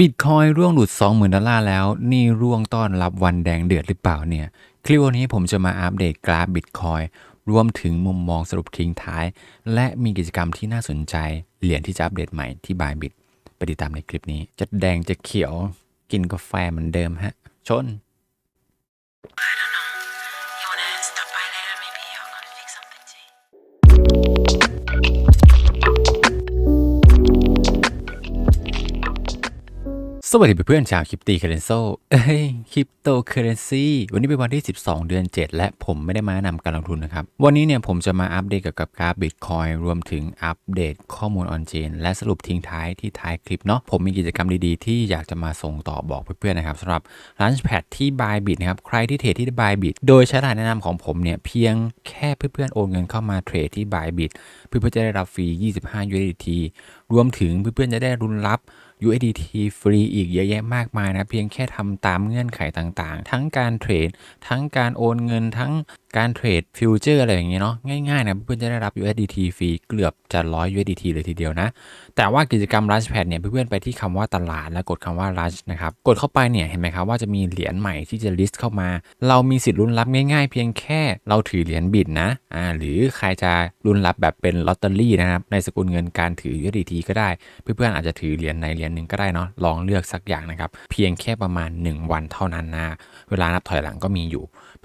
บิตคอยร่วงหลุด 20,000 ดอลลาร์แล้ว นี่ร่วงต้อนรับวันแดงเดือดหรือเปล่าเนี่ย คลิปวันนี้ผมจะมาอัปเดตกราฟบิตคอยรวมถึงมุมมองสรุปทิ้งท้าย และมีกิจกรรมที่น่าสนใจ เหรียญที่จะอัปเดตใหม่ที่บายบิตไปติดตามในคลิปนี้ จะแดงจะเขียวกินกาแฟเหมือนเดิมฮะ ชน สวัสดีเพื่อนๆชาวคริปตีเคเรนโซเอ้ยคริปโตเคเรนซีวันนี้เป็นวันที่ 12 เดือน 7 และผมไม่ได้มานำการลงทุนนะครับ วันนี้เนี่ยผมจะมาอัปเดตเกี่ยวกับกราฟบิตคอยรวมถึงอัปเดตข้อมูลออนเจนและสรุปทิ้งท้ายที่ท้ายคลิปเนาะผมมีกิจกรรมดีๆ ที่อยากจะมาส่งต่อบอกเพื่อนๆนะครับสำหรับ Launchpad ที่ Bybit นะครับ ใครที่เทรดที่ Bybit โดยใช้รหัสแนะนำของผมเนี่ยเพียงแค่เพื่อนๆโอนเงินเข้ามาเทรดที่ Bybit เพื่อนๆจะได้รับฟรี 25 USDT รวมถึงเพื่อนๆจะได้รุนรับ USDT ฟรีอีกเยอะแยะมากมายนะ เพียงแค่ทำตามเงื่อนไขต่างๆ ทั้งการเทรด ทั้งการโอนเงิน ทั้ง การเทรดฟิวเจอร์อะไรอย่างเงี้ยเนาะง่ายๆนะเพื่อนๆจะได้รับ USDT ฟรีเกือบจะ100 USDT เลยทีเดียวนะ แต่ว่ากิจกรรม Launchpad เนี่ยเพื่อนๆไปที่คำว่าตลาดแล้วกดคำว่า Launch นะครับกดเข้าไปเนี่ยเห็นไหมครับว่าจะมีเหรียญใหม่ที่จะ list เข้ามา เรามีสิทธิ์ลุ้นรับง่ายๆ เพียงแค่เราถือเหรียญบิตนะอ่าหรือใครจะลุ้นรับแบบเป็นลอตเตอรี่นะครับในสกุลเงินการถือ USDT ก็ได้ เพื่อนๆอาจจะถือเหรียญในเหรียญหนึ่งก็ได้เนาะลองเลือกสักอย่างนะครับเพียงแค่ประมาณ 1 วันเท่านั้นนะเวลานับถอยหลังก็มีอยู่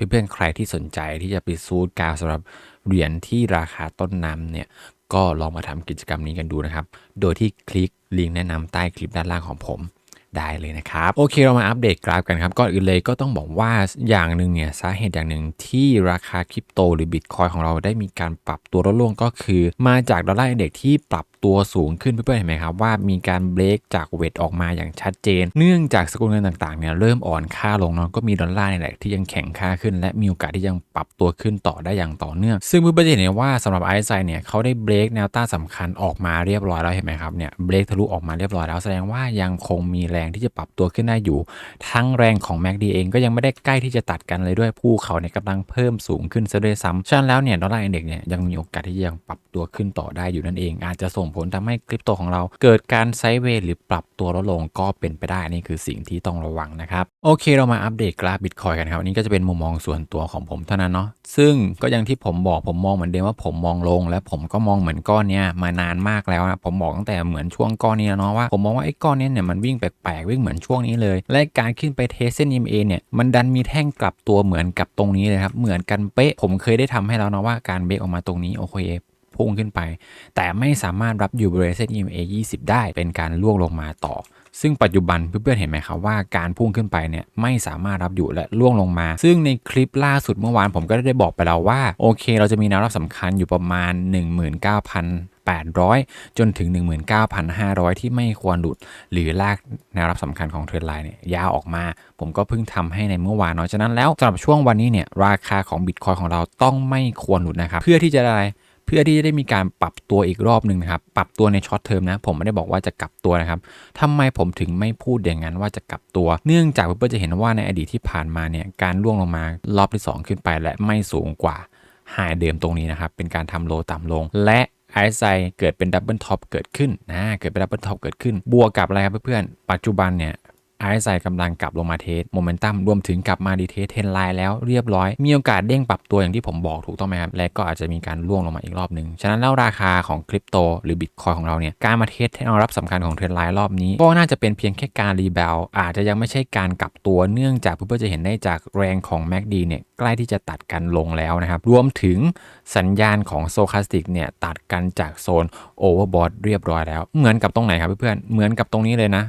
เพื่อนๆใครที่สนใจที่จะไปซูดกาวสำหรับเหรียญที่ราคาต้นน้ำเนี่ยก็ลองมาทำกิจกรรมนี้กันดูนะครับ โดยที่คลิกลิงก์แนะนำใต้คลิปด้านล่างของผมได้เลยนะครับ โอเคเรามาอัปเดตกราฟกันครับ ก่อนอื่นเลยก็ต้องบอกว่าอย่างหนึ่งเนี่ยสาเหตุอย่างหนึ่งที่ราคาคริปโตหรือบิตคอยของเราได้มีการปรับตัวลดลงก็คือ มาจากดอลลาร์อินเด็กซ์ที่ปรับ ตัวสูงขึ้นเพื่อนๆเห็นไหมครับว่ามีการเบรกจากเวทออกมาอย่างชัดเจน เนื่องจากสกุลเงินต่างๆเนี่ยเริ่มอ่อนค่าลงเนาะก็มีดอลลาร์นี่แหละที่ยังแข็งค่าขึ้น และมีโอกาสที่ยังปรับตัวขึ้นต่อได้อย่างต่อเนื่อง ซึ่งเพื่อนๆจะเห็นว่าสำหรับไอซ์ไซเนี่ยเขาได้เบรกแนวต้านสำคัญออกมาเรียบร้อยแล้วเห็นไหมครับเนี่ยเบรกทะลุออกมาเรียบร้อยแล้วแสดงว่ายังคงมีแรงที่จะปรับตัวขึ้นได้อยู่ ทั้งแรงของ MACD เองก็ยังไม่ได้ใกล้ที่จะตัดกันเลยด้วยภูเขาเนี่ยกำลังเพิ่มสูงขึ้นซะด้วยซ้ำฉะนั้นแล้วเนี่ยดอลลาร์อินเด็กซ์เนี่ยยังมีโอกาสที่จะยังปรับตัวขึ้นต่อได้อยู่นั่นเอง อาจจะส่งผลทำให้คริปโตของเราเกิดการไซด์เวย์หรือปรับตัวลดลงก็เป็นไปได้นี่คือสิ่งที่ต้องระวังนะครับ โอเคเรามาอัปเดตกราฟบิตคอยกันครับอันนี้ก็จะเป็นมุมมองส่วนตัวของผมเท่านั้นเนาะซึ่งก็อย่างที่ผมบอกผมมองเหมือนเดิมว่าผมมองลง และผมก็มองเหมือนก้อนเนี้ยมานานมากแล้วนะผมบอกตั้งแต่เหมือนช่วงก้อนนี้แล้วเนาะว่าผมมองว่าไอ้ก้อนเนี้ยเนี่ยมันวิ่งแปลกๆวิ่งเหมือนช่วงนี้เลย และการขึ้นไปเทสเส้น EMA เนี่ยมันดันมีแท่งกลับตัวเหมือนกับตรงนี้เลยครับเหมือนกันเป๊ะผมเคยได้ทำให้แล้วเนาะว่าการเบรกออกมาตรงนี้โอเค พุ่งขึ้นไป แต่ไม่สามารถรับอยู่บริเวณเส้น EMA 20 ได้เป็นการล่วงลงมาต่อ ซึ่งปัจจุบันเพื่อนๆเห็นไหมครับว่าการพุ่งขึ้นไปเนี่ยไม่สามารถรับอยู่และล่วงลงมา ซึ่งในคลิปล่าสุดเมื่อวานผมก็ได้บอกไปแล้วว่าโอเค เราจะมีแนวรับสำคัญอยู่ประมาณ 19,800 จนถึง 19,500 ที่ไม่ควรหลุด หรือลากแนวรับสำคัญของเทรนไลน์เนี่ยยาวออกมา ผมก็เพิ่งทำให้ในเมื่อวานเนาะฉะนั้นแล้วสำหรับช่วงวันนี้เนี่ยราคาของบิตคอยของเราต้องไม่ควรหลุดนะครับ เพื่อที่จะได้ เพื่อที่จะได้มีการปรับตัวอีกรอบหนึ่งนะครับ ปรับตัวในช็อตเทอมนะ ผมไม่ได้บอกว่าจะกลับตัวนะครับทำไมผมถึงไม่พูดอย่างนั้นว่าจะกลับตัว เนื่องจากเพื่อนๆจะเห็นว่าในอดีตที่ผ่านมาเนี่ย การล่วงลงมารอบที่ 2 ขึ้นไปและไม่สูงกว่าไฮเดิมตรงนี้นะครับ เป็นการทำโลต่ำลง และไอซ์ไซเกิดเป็นดับเบิลท็อปเกิดขึ้นนะ เกิดเป็นดับเบิลท็อปเกิดขึ้น บวกกับอะไรครับเพื่อนๆ ปัจจุบันเนี่ย ไอซ์ไซกำลังกลับลงมาเทสโมเมนตัมรวมถึงกลับมาดีเทสเทนไลน์แล้วเรียบร้อย มีโอกาสเด้งปรับตัวอย่างที่ผมบอกถูกต้องไหมครับ และก็อาจจะมีการล่วงลงมาอีกรอบหนึ่ง ฉะนั้นแล้วราคาของคริปโตหรือบิตคอยของเราเนี่ย การมาเทสแนวรับสำคัญของเทรนไลน์รอบนี้ ก็น่าจะเป็นเพียงแค่การรีบาวอาจจะยังไม่ใช่การกลับตัวเนื่องจากเพื่อนๆจะเห็นได้จากแรงของ MACD เนี่ยใกล้ที่จะตัดกันลงแล้วนะครับรวมถึงสัญญาณของโซคาสติกเนี่ยตัดกันจากโซนโอเวอร์บอทเรียบร้อยแล้ว เหมือนกับตรงไหนครับเพื่อนๆเหมือนกับตรงนี้เลยนะ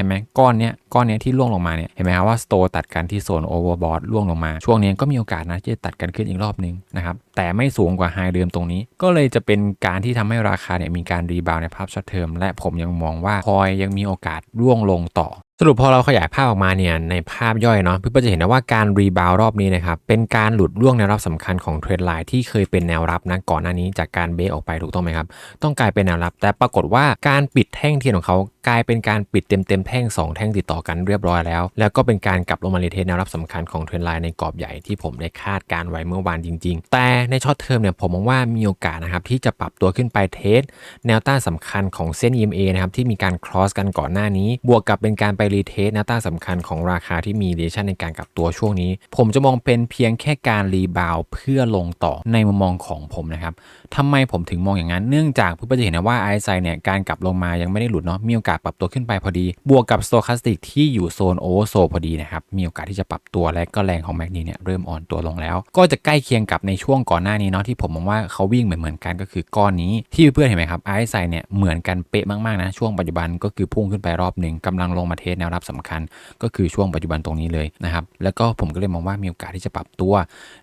ห็นไหมก้อนเนี้ยก้อนเนี้ยที่ล่วงลงมาเนี่ยเห็นไหมครับว่าสโตตัดกันที่โซนโอเวอร์บอทล่วงลงมา ช่วงนี้ก็มีโอกาสนะที่จะตัดกันขึ้นอีกรอบนึงนะครับแต่ไม่สูงกว่าไฮเดิมตรงนี้ ก็เลยจะเป็นการที่ทำให้ราคาเนี่ยมีการรีบาวในภาพช็อตเทอมและผมยังมองว่าคอยยังมีโอกาสร่วงลงต่อสรุปพอเราขยายภาพออกมาเนี่ยในภาพย่อยเนาะเพื่อนจะเห็นได้ว่าการรีบาวรอบนี้นะครับเป็นการหลุดร่วงแนวรับสำคัญของเทรนไลน์ที่เคยเป็นแนวรับนะก่อนหน้านี้จากการเบรกออกไปถูกต้องไหมครับต้องกลายเป็นแนวรับ แต่ปรากฏว่าการปิดแท่งเทียนของเขากลายเป็นการปิดเต็มเต็มๆแท่ง 2 แท่งติดต่อกันเรียบร้อยแล้ว แล้วก็เป็นการกลับลงมารีเทสแนวรับสำคัญของเทรนไลน์ในกรอบใหญ่ที่ผมได้คาดการไว้เมื่อวานจริง ๆ แต่ในช็อตเทอมเนี่ยผมมองว่ามีโอกาสนะครับที่จะปรับตัวขึ้นไปเทสแนวต้านสำคัญของเส้น EMA นะครับที่มีการ cross กันก่อนหน้านี้ บวกกับเป็นการไปรีเทสแนวต้านสำคัญของราคาที่มี reaction ในการกลับตัวช่วงนี้ ผมจะมองเป็นเพียงแค่การรีบาวเพื่อลงต่อในมุมมองของผมนะครับทำไมผมถึงมองอย่างนั้น เนื่องจากเพื่อนๆจะเห็นนะว่า RSI เนี่ยการกลับลงมายังไม่ได้หลุดเนาะมีโอกาสปรับตัวขึ้นไปพอดี บวกกับ stochastic ที่อยู่โซน oversold พอดีนะครับ มีโอกาสที่จะปรับตัวและก็แรงของ MACD เนี่ยเริ่มอ่อนตัวลงแล้ว ก็จะใกล้เคียงกับในช่วงก่อนหน้านี้เนาะที่ผมมองว่าเขาวิ่งเหมือนเหมือนกันก็คือก้อนนี้ที่เพื่อนๆเห็นไหมครับ RSI เนี่ยเหมือนกันเป๊ะมากๆนะช่วงปัจจุบันก็คือพุ่งขึ้นไปรอบหนึ่งกำลังลงมาเทสแนวรับสำคัญ ก็คือช่วงปัจจุบันตรงนี้เลยนะครับแล้วก็ผมก็เลยมองว่ามีโอกาสที่จะปรับตัว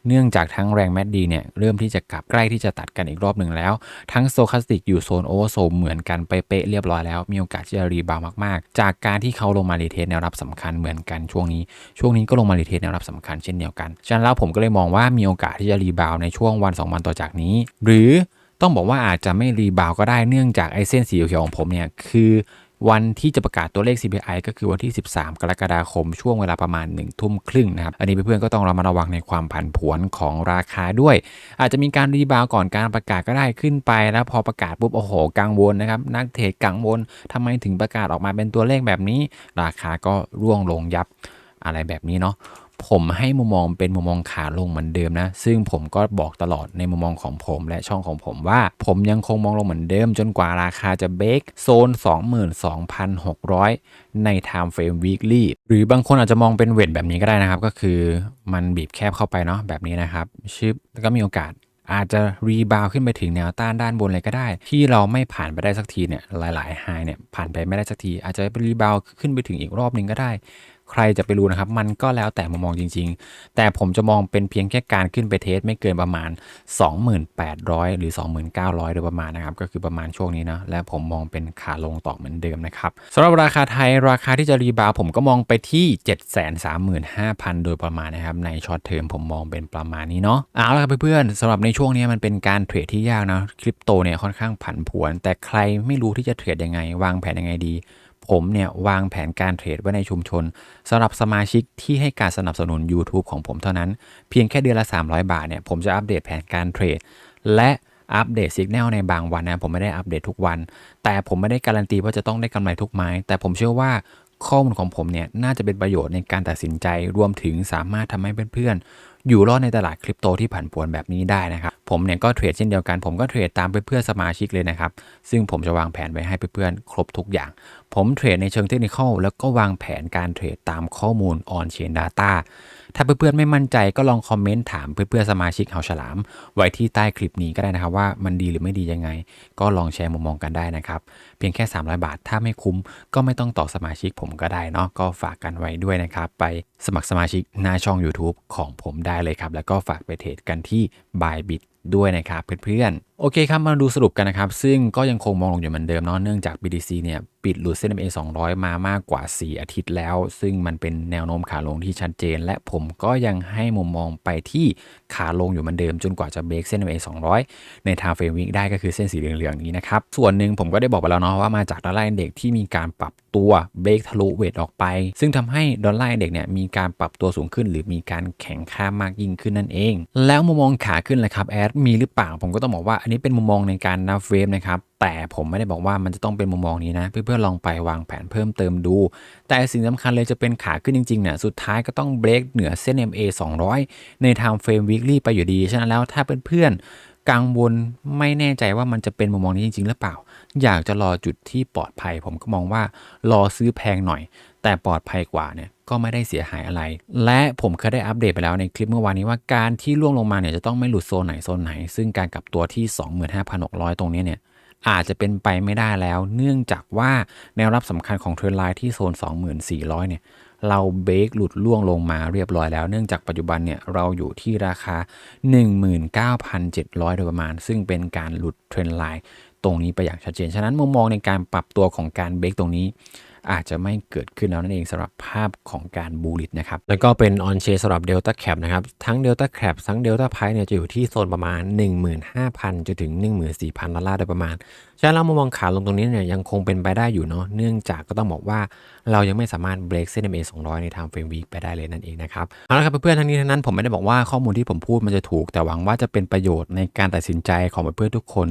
เนื่องจากทั้งแรง MACD เนี่ยเริ่มที่จะกลับใกล้ที่จะตัดกันอีกรอบหนึ่งแล้ว ทั้งโซคาสติกอยู่โซนโอเวอร์โซเหมือนกันเป๊ะเรียบร้อยแล้วมีโอกาสที่จะรีบาวมากๆ จากการที่เขาลงมารีเทสแนวรับสำคัญเหมือนกันช่วงนี้ ช่วงนี้ก็ลงมารีเทสแนวรับสำคัญเช่นเดียวกันฉะนั้นแล้วผมก็เลยมองว่ามีโอกาสที่จะรีบาวในช่วงวัน 2 วันต่อจากนี้ หรือต้องบอกว่าอาจจะไม่รีบาวก็ได้เนื่องจากไอเส้นสีเขียวของผมเนี่ยคือ วันที่จะประกาศตัวเลข CPI ก็คือวันที่ 13 กรกฎาคมช่วงเวลาประมาณ1ทุ่มครึ่งนะครับ อันนี้เพื่อนๆก็ต้องระมัดระวังในความผันผวนของราคาด้วย อาจจะมีการรีบาวก่อนการประกาศก็ได้ขึ้นไป แล้วพอประกาศปุ๊บโอ้โหกังวลนะครับนักเทรดกังวลทำไมถึงประกาศออกมาเป็นตัวเลขแบบนี้ ราคาก็ร่วงลงยับอะไรแบบนี้เนาะ ผมให้มุมมองเป็นมุมมองขาลงเหมือนเดิมนะ ซึ่งผมก็บอกตลอดในมุมมองของผมและช่องของผมว่า ผมยังคงมองลงเหมือนเดิม จนกว่าราคาจะเบรกโซน 22,600 ใน Time Frame Weekly หรือบางคนอาจจะมองเป็นเวทแบบนี้ก็ได้นะครับ ก็คือมันบีบแคบเข้าไปเนาะแบบนี้นะครับชิปแล้วก็มีโอกาสอาจจะรีบาวขึ้นไปถึงแนวต้านด้านบนเลยก็ได้ ที่เราไม่ผ่านไปได้สักทีเนี่ยหลายๆไฮเนี่ยผ่านไปไม่ได้สักที อาจจะไปรีบาวขึ้นไปถึงอีกรอบหนึ่งก็ได้ ใครจะไปรู้นะครับ มันก็แล้วแต่มุมมองจริง ๆ แต่ผมจะมองเป็นเพียงแค่การขึ้นไปเทสไม่เกินประมาณ 2800 หรือ 2900 โดยประมาณนะครับ ก็คือประมาณช่วงนี้นะและผมมองเป็นขาลงต่อเหมือนเดิมนะครับสำหรับราคาไทยราคาที่จะรีบาวด์ผมก็มองไปที่ 735,000 โดยประมาณนะครับในช็อตเทอมผมมองเป็นประมาณนี้เนาะเอาละครับเพื่อนๆสำหรับในช่วงนี้มันเป็นการเทรดที่ยากนะคริปโตเนี่ยค่อนข้างผันผวน แต่ใครไม่รู้ที่จะเทรดยังไง วางแผนยังไงดี ผมเนี่ยวางแผนการเทรดไว้ในชุมชนสำหรับสมาชิกที่ให้การสนับสนุน YouTube ของผมเท่านั้น เพียงแค่เดือนละ 300 บาทเนี่ยผมจะอัปเดตแผนการเทรด และอัปเดตสัญญาณในบางวันนะผมไม่ได้อัปเดตทุกวัน แต่ผมไม่ได้การันตีว่าจะต้องได้กำไรทุกไม้ แต่ผมเชื่อว่าข้อมูลของผมเนี่ยน่าจะเป็นประโยชน์ในการตัดสินใจรวมถึงสามารถทำให้เพื่อนๆ อยู่รอดในตลาดคริปโตที่ผันผวนแบบนี้ได้นะครับ ผมเนี่ยก็เทรดเช่นเดียวกัน ผมก็เทรดตามเพื่อนๆสมาชิกเลยนะครับ ซึ่งผมจะวางแผนไว้ให้เพื่อนๆ ครบทุกอย่างผมเทรดในเชิงเทคนิคแล้วก็วางแผนการเทรดตามข้อมูล on chain data ถ้าเพื่อนๆไม่มั่นใจก็ลองคอมเมนต์ถามเพื่อนๆสมาชิกเฮาฉลาม ไว้ที่ใต้คลิปนี้ก็ได้นะครับว่ามันดีหรือไม่ดียังไง ก็ลองแชร์มุมมองกันได้นะครับ เพียงแค่ 300 บาท ถ้าไม่คุ้มก็ไม่ต้องต่อสมาชิกผมก็ได้เนาะก็ฝากกันไว้ด้วยนะครับ ไปสมัครสมาชิกหน้าช่อง YouTube ของผมได้เลยครับแล้วก็ฝากไปเทรดกันที่ Bybit ด้วยนะครับเพื่อนๆ โอเคครับ มาดูสรุปกันนะครับ ซึ่งก็ยังคงมองลงอยู่เหมือนเดิมเนาะเนื่องจาก BTC เนี่ยปิดหลุดเส้น MA 200 มามากกว่า 4 อาทิตย์แล้ว ซึ่งมันเป็นแนวโน้มขาลงที่ชัดเจน และผมก็ยังให้มุมมองไปที่ขาลงอยู่เหมือนเดิม จนกว่าจะเบรกเส้น MA 200 ใน Time Frame Week ได้ก็คือเส้นสีเหลืองๆนี้นะครับ ส่วนหนึ่งผมก็ได้บอกไปแล้วเนาะว่ามาจากดอลลาร์เด็กที่มีการปรับตัวเบรกทะลุเวทออกไป ซึ่งทำให้ดอลลาร์เด็กเนี่ยมีการปรับตัวสูงขึ้น หรือมีการแข็งค่ามากยิ่งขึ้นนั่นเอง แล้วมุมมองขาขึ้นเลยครับแอดมีหรือเปล่าผมก็ต้องบอกว่านนี้เป็นมุมมองในการนับเฟรมนะครับ แต่ผมไม่ได้บอกว่ามันจะต้องเป็นมุมมองนี้นะ เพื่อนๆลองไปวางแผนเพิ่มเติมดู แต่สิ่งสำคัญเลยจะเป็นขาขึ้นจริงๆเนี่ยสุดท้ายก็ต้องเบรกเหนือเส้น MA 200 ใน Time Frame Weekly ไปอยู่ดี ฉะนั้นแล้วถ้าเพื่อนๆกังวลไม่แน่ใจว่ามันจะเป็นมุมมองนี้จริง ๆ หรือเปล่า อยากจะรอจุดที่ปลอดภัย ผมก็มองว่ารอซื้อแพงหน่อย แต่ปลอดภัยกว่าเนี่ยก็ไม่ได้เสียหายอะไร และผมเคยได้อัปเดตไปแล้วในคลิปเมื่อวานนี้ว่าการที่ล่วงลงมาเนี่ยจะต้องไม่หลุดโซนไหนโซนไหน ซึ่งการกลับตัวที่ 25,600 ตรงนี้เนี่ยอาจจะเป็นไปไม่ได้แล้ว เนื่องจากว่าแนวรับสำคัญของเทรนไลน์ที่โซน 2400เนี่ยเราเบรกหลุดล่วงลงมาเรียบร้อยแล้ว เนื่องจากปัจจุบันเนี่ยเราอยู่ที่ราคา 19,700 โดยประมาณ ซึ่งเป็นการหลุดเทรนไลน์ตรงนี้ไปอย่างชัดเจน ฉะนั้นมุมมองในการปรับตัวของการเบรกตรงนี้ อาจจะไม่เกิดขึ้นแล้วนั่นเองสำหรับภาพของการบูลิตนะครับ แล้วก็เป็นออนเชสำหรับ Delta Cap นะครับ ทั้ง Delta Cap ทั้ง Delta Price เนี่ยจะอยู่ที่โซนประมาณ 15,000จนถึง 14,000ดอลลาร์โดยประมาณฉะนั้นเรามามองขาลงตรงนี้เนี่ยยังคงเป็นไปได้อยู่เนาะเนื่องจากก็ต้องบอกว่าเรายังไม่สามารถเบรกเส้น MA 200 ในทางเฟรมวีไปได้เลยนั่นเองนะครับเอาละครับเพื่อนๆทั้งนี้ทั้งนั้นผมไม่ได้บอกว่าข้อมูลที่ผมพูดมันจะถูก แต่หวังว่าจะเป็นประโยชน์ในการตัดสินใจของเพื่อนๆทุกคน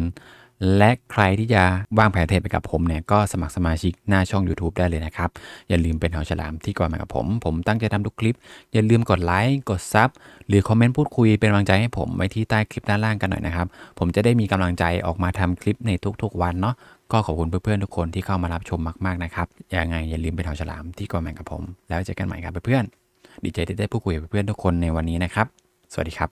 และใครที่จะวางแผนเทรดไปกับผมเนี่ยก็สมัครสมาชิกหน้าช่อง YouTube ได้เลยนะครับ อย่าลืมเป็นหอฉลามที่ก่อนมากับผม ผมตั้งใจทำทุกคลิป อย่าลืมกดไลค์กดซับหรือคอมเมนต์พูดคุยเป็นกำลังใจให้ผมไว้ที่ใต้คลิปด้านล่างกันหน่อยนะครับ ผมจะได้มีกำลังใจออกมาทำคลิปในทุกๆ วันเนาะก็ขอบคุณเพื่อนๆทุกคนที่เข้ามารับชมมากๆนะครับยังไงอย่าลืมเป็นหอฉลามที่ก่อนมากับผม แล้วเจอกันใหม่ครับเพื่อนๆดีใจที่ได้พูดคุยกับเพื่อนๆทุกคนในวันนี้นะครับ สวัสดีครับ